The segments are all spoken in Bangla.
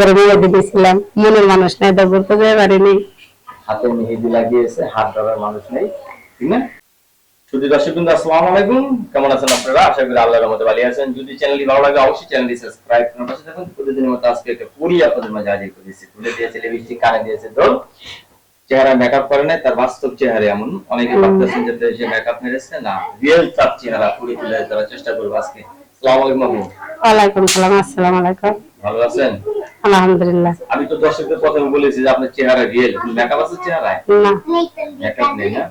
করে বিয়ে দিয়েছিলাম। মনের মানুষ নাই তো ঘুরতে যেতে পারিনি হাতে মেহেদি লাগিয়েছে হাত ধরার মানুষ নেই ঠিক না? দর্শক কিন্তু আসসালামু আলাইকুম। কেমন আছেন আপনারা? আশা করি আল্লাহর রহমতে ভালো আছেন। যদি চ্যানেলটি ভালো লাগে অবশ্যই চ্যানেলটি সাবস্ক্রাইব করুন পাশে থাকুন। প্রতিদিনের মতো আজকে একটা পুরি আপনাদের মাঝে হাজির করেছি। তুলে দিয়েছে লিপস্টিক কানে দিয়েছে দোল চেহারা মেকআপ করে নাই তার বাস্তব চেহারা এমন। অনেকে ভাবতেছেন যে সে মেকআপ মেরেছে। না রিয়েল তার চেহারা পুরি তুলে ধরার চেষ্টা করব আজকে। আসসালামু আলাইকুম ওয়ালাইকুম সালাম আসসালাম আলাইকুম। ভালো আছেন? আলহামদুলিল্লাহ। আমি তো দর্শকদের প্রথমে বলেছি যে আপনার চেহারা রিয়েল। মেকআপ আছে চেহারায়? না। মেকআপ নেই না?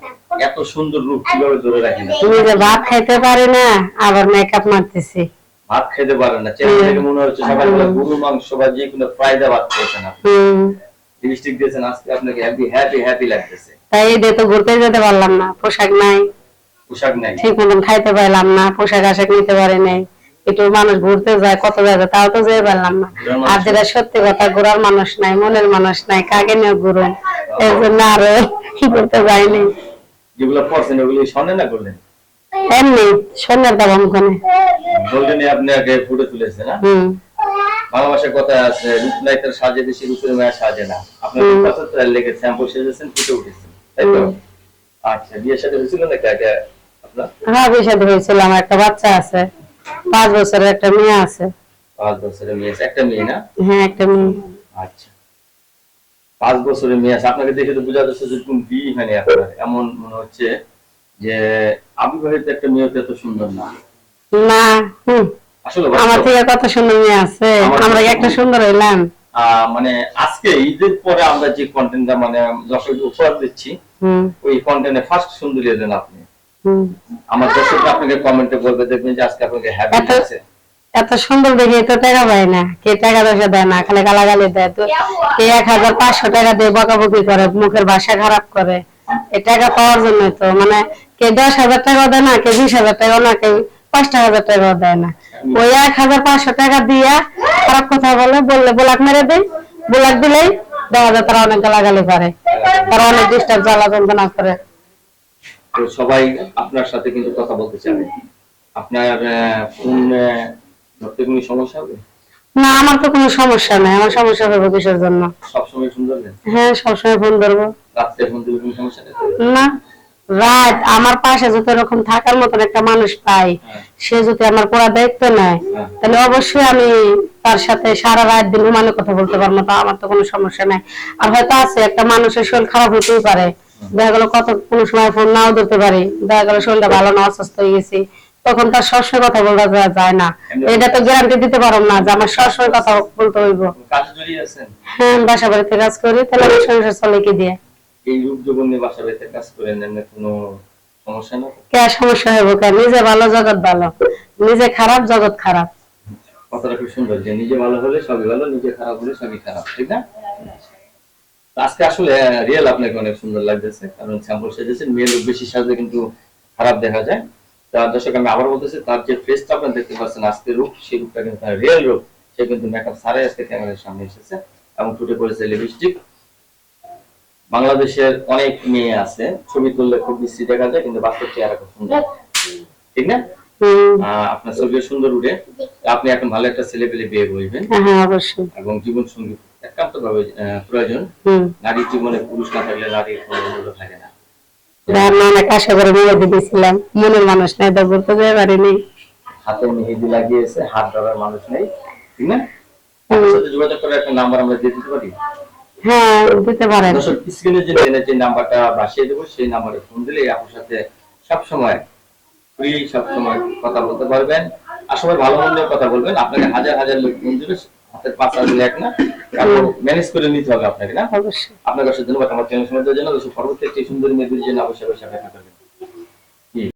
এত সুন্দর রূপ কীভাবে ধরে রাখি না তুমি যে ভাত খাইতে পারি না আবার মেকআপ মারতেছি। ভাত খেতে পারেন না। চেহারা থেকে মনে হচ্ছে সকালবেলা গরু মাংস বা যে কোনো ভাত খেয়েছেন আপনি। লিপস্টিক দিয়েছেন আজকে আপনাকে হ্যাপি হ্যাপি হ্যাপি লাগতেছে। তাই এই তো ঘুরতে যেতে পারলাম না পোশাক নাই। পোশাক নাই। ঠিক মতন খাইতে পারলাম না পোশাক আশাক নিতে পারে নাই। একটু মানুষ ঘুরতে যায় কত জায়গা তাও তো যেতে পারলাম না। আর যেটা সত্যি কথা ঘোরার মানুষ নাই মনের মানুষ নাই কাকে নিয়ে ঘুরুন এই জন্য আরও ঘুরতে যাইনি। যেগুলো পড়ছেন ওগুলো শোনে না করলেন এমনি সন্ধ্যার দাম ওখানে গোল্ডেনে আপনি আগে ফুটে তুলেছেন না? হম। ভালোবাসার কথা আছে? রূপ নাই তার সাজে বেশি রূপের মায়া সাজে না। আপনার হুম। পঁচাত্তর লেগে স্যাম্পল সেজেছেন ফুটে উঠেছেন তাই তো? আচ্ছা বিয়ের সাথে হয়েছিল নাকি আগে আপনার? হ্যাঁ বিষাদ হয়েছিল আমার একটা বাচ্চা আছে। পাঁচ বছরের একটা মেয়ে আছে। পাঁচ বছরের মেয়ে আছে। একটা মেয়ে না? হ্যাঁ একটা মেয়ে। আচ্ছা। পাঁচ বছরের মেয়ে আছে। আপনাকে দেখে তো বোঝা যাচ্ছে যে কোন বিয়ে হয়নি আপনার এমন মনে হচ্ছে যে আবিবাহিত একটা মেয়ে এত সুন্দর না। না হম। আমার থেকে কত সুন্দর মেয়ে আছে? আমরা একটা সুন্দর। হইলাম? মানে আজকে ঈদের পরে আমরা যে কন্টেন্টটা মানে দর্শকদের উপহার দিচ্ছি হম। ওই কন্টেন্টে ফার্স্ট সুন্দরী দেন আপনি। আমার দর্শকরা আপনাকে কমেন্টে বলবে দেখবেন যে আজকে আপনাকে হ্যাপি এত- লাগছে এত সুন্দর দেখে তো টাকা পায় না। কে টাকা পয়সা দেয় না খালি গালাগালি দেয়। তো কে এক হাজার পাঁচশো টাকা দিয়ে বকাবকি করে মুখের ভাষা খারাপ করে। এই টাকা পাওয়ার জন্য তো মানে কে দশ হাজার টাকা দেয় না কে বিশ হাজার টাকা না কে পাঁচটা হাজার টাকা দেয় না। ওই এক হাজার পাঁচশো টাকা দিয়া খারাপ কথা বলে বললে বোলাক মেরে দেয় বোলাক দিলেই দেখা যায় তারা অনেক গালাগালি করে তারা অনেক ডিস্টার্ব জ্বালা যন্ত্রণা করে। সবাই আপনার সাথে কিন্তু কথা বলতে চাবে আপনার ফোন ধরতে কোনো সমস্যা হবে? না আমার তো কোনো সমস্যা নাই। আমার সমস্যা হবে কিসের জন্য। সবসময় সুন্দর দেন হ্যাঁ সবসময় ফোন ধরবো। রাত্রে ফোন দিলে কোনো সমস্যা নেই না রাত আমার পাশে যদি এরকম থাকার মতন একটা মানুষ পাই হ্যাঁ। সে যদি আমার পুরা দায়িত্ব নেয় হ্যাঁ। তাহলে অবশ্যই আমি তার সাথে সারা রাত দিন মানে কথা বলতে পারব তা আমার তো কোনো সমস্যা নাই। আর হয়তো আছে একটা মানুষের শরীর খারাপ হতেই পারে। দেখা গেল কত কোনো সময় ফোন নাও ধরতে পারি। দেখা গেল শরীরটা ভালো না অসুস্থ হয়ে গেছি। তখন তার সবসময় কথা বলা যায় না। এটা তো গ্যারান্টি দিতে না যে আমার সবসময় কথা বলতে হইব। হ্যাঁ বাসা বাড়িতে কাজ করি তাহলে আমার সংসার চলে কি দিয়ে? এই রূপ যখন বাসা বাড়িতে কাজ করেন কোনো সমস্যা না কে সমস্যা হইব নিজে ভালো জগৎ ভালো। নিজে খারাপ জগৎ খারাপ। কথাটা খুব সুন্দর যে নিজে ভালো হলে সবই ভালো নিজে খারাপ হলে সবই খারাপ ঠিক না? আজকে আসলে রিয়েল আপনাকে অনেক সুন্দর লাগতেছে। কারণ স্যাম্পল সেজেছেন মেয়ে লোক বেশি সাজলে কিন্তু খারাপ দেখা যায়। তার দর্শক আমি আবার বলতেছি তার যে ফেসটা আপনারা দেখতে পাচ্ছেন আজকে রূপ সেই রূপটা কিন্তু তার রিয়েল রূপ সে কিন্তু মেকআপ আজকে ক্যামেরার সামনে এসেছে এবং ফুটে পড়েছে লিপস্টিক বাংলাদেশের অনেক মেয়ে আছে ছবি তুললে খুব বিশ্রী দেখা যায় কিন্তু বাস্তব চেহারা খুব সুন্দর। ঠিক না? আপনার ছবি সুন্দর উঠে। আপনি এখন ভালো একটা ছেলে পেলে বিয়ে করবেন। হ্যাঁ এবং জীবন সঙ্গী প্রয়োজন। নারীর জীবনে পুরুষ না থাকলে নারীর কোনো মূল্য থাকে না। দিয়েছিলাম। মনের মানুষ নাই পারিনি হাতে মেহেদি লাগিয়েছে হাত ধরার মানুষ নেই। ঠিক না? যোগাযোগ করার একটা নাম্বার আমরা দিয়ে দিতে পারি? হ্যাঁ দিতে পারেন। দর্শক স্ক্রিনে যে নাম্বারটা বাসিয়ে দেবো সেই নাম্বারে ফোন দিলে আপনার সাথে সবসময় ফ্রি সবসময় কথা বলতে পারবেন। আর সবাই ভালো মন্দ কথা বলবেন। আপনাকে হাজার হাজার লোক ফোন দিবে। হাতের পাঁচ হাজার এক না? ম্যানেজ করে নিতে হবে আপনাকে না? অবশ্যই। আপনার কাছে ধন্যবাদ আমার চ্যানেল সময় জন্য পরবর্তী একটি সুন্দর মেয়েদের জন্য অবশ্যই অবশ্যই